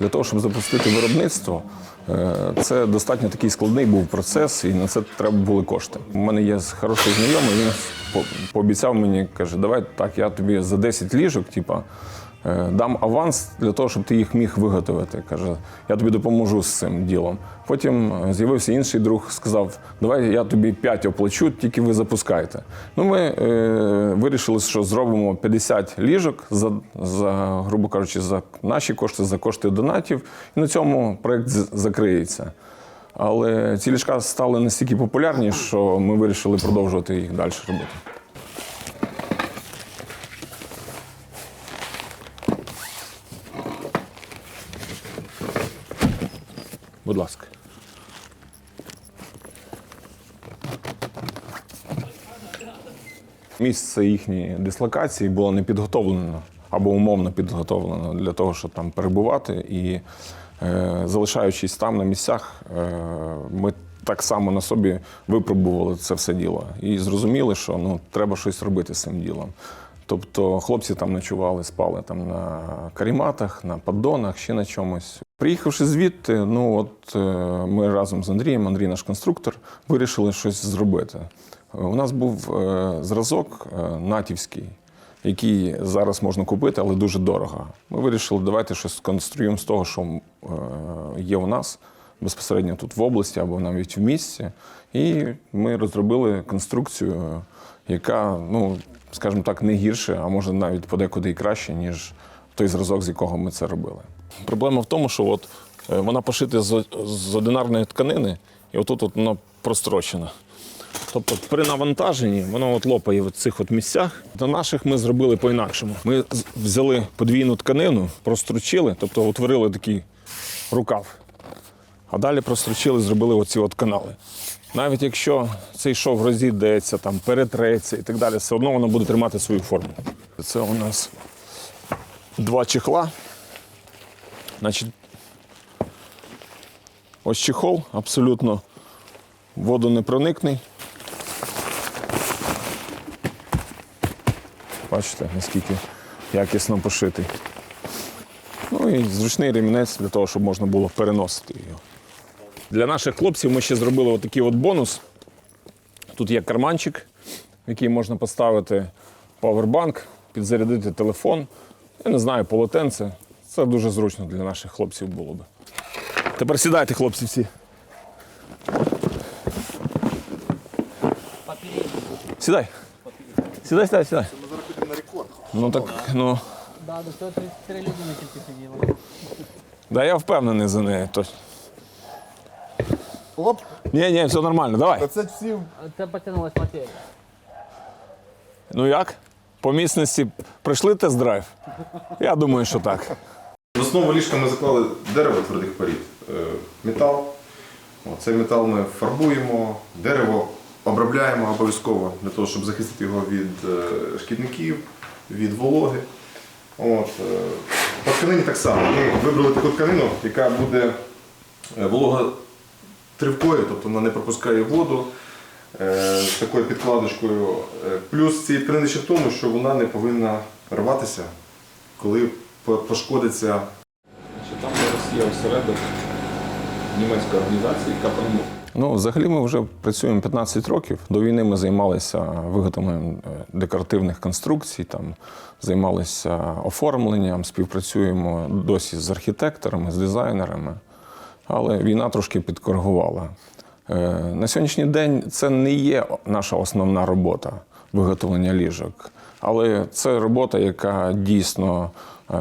Для того, щоб запустити виробництво, е, це достатньо такий складний був процес, і на це треба були кошти. У мене є хороший знайомий, він пообіцяв мені, каже, давай так, я тобі за 10 ліжок, типа, дам аванс для того, щоб ти їх міг виготовити. Каже, я тобі допоможу з цим ділом. Потім е, з'явився інший друг, сказав, давай я тобі 5 оплачу, тільки ви запускайте. Ну, ми е, вирішили, що зробимо 50 ліжок за, за, грубо кажучи, за наші кошти, за кошти донатів, і на цьому проект закриється. Але ці ліжка стали настільки популярні, що ми вирішили продовжувати їх далі робити. Будь ласка. Місце їхньої дислокації було не підготовлено або умовно підготовлено для того, щоб там перебувати. І е, залишаючись там на місцях, е, ми так само на собі випробували це все діло. І зрозуміли, що ну, треба щось робити з цим ділом. Тобто хлопці там ночували, спали там на каріматах, на поддонах, ще на чомусь. Приїхавши звідти, ну от е, ми разом з Андрієм, Андрій наш конструктор, вирішили щось зробити. У нас був е, зразок е, натівський, який зараз можна купити, але дуже дорого. Ми вирішили, давайте щось сконструюємо з того, що є у нас безпосередньо тут в області або навіть в місті. І ми розробили конструкцію, яка, ну, скажімо так, не гірше, а може навіть подекуди і краще, ніж той зразок, з якого ми це робили. Проблема в тому, що от е, вона пошита з, одинарної тканини, і отут от вона прострочена. Тобто при навантаженні воно от лопає в цих от місцях. На наших ми зробили по-інакшому. Ми взяли подвійну тканину, прострочили, тобто утворили такий рукав. А далі прострочили, зробили оці от канали. Навіть якщо цей шов розійдеться, там, перетреться і так далі, все одно воно буде тримати свою форму. Це у нас два чехла. Значить, ось чехол абсолютно водонепроникний. Бачите, наскільки якісно пошитий. Ну і зручний ремінець для того, щоб можна було переносити його. Для наших хлопців ми ще зробили отакий от бонус. Тут є карманчик, в який можна поставити павербанк, підзарядити телефон. Я не знаю, полотенце. Це дуже зручно для наших хлопців було би. Тепер сідайте, хлопці, всі. Сідай. Сідай, сідай, сідай. Ну так, ну. Да, до 133 людини тільки сиділи. Да я впевнений за нею. То... Оп, Ні, ні, все нормально, давай. це всі Це потягнулась матерія. Ну як? По міцності пройшли тест-драйв? Я думаю, що так. В основу ліжка ми заклали дерево твердих порід, е, метал. Цей метал ми фарбуємо, дерево обробляємо обов'язково для того, щоб захистити його від е, шкідників, від вологи. От, е, По тканині так само. Ми вибрали таку тканину, яка буде е, вологотривкою, тобто вона не пропускає воду з такою підкладочкою. Плюс цієї тканини ще в тому, що вона не повинна рватися, коли пошкодиться Там зараз є осередок німецької організації КПМУ. Ну, взагалі ми вже працюємо 15 років. До війни ми займалися виготовленням е, декоративних конструкцій, там, займалися оформленням, співпрацюємо досі з архітекторами, з дизайнерами. Але війна трошки підкоригувала. Е, На сьогоднішній день це не є наша основна робота виготовлення ліжок. Але це робота, яка дійсно е,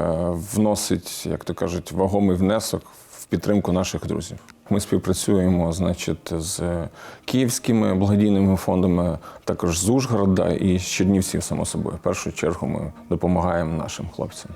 вносить, як то кажуть, вагомий внесок в підтримку наших друзів. Ми співпрацюємо, значить, з київськими благодійними фондами, також з Ужгорода і з Чернівців, само собою. В першу чергу ми допомагаємо нашим хлопцям.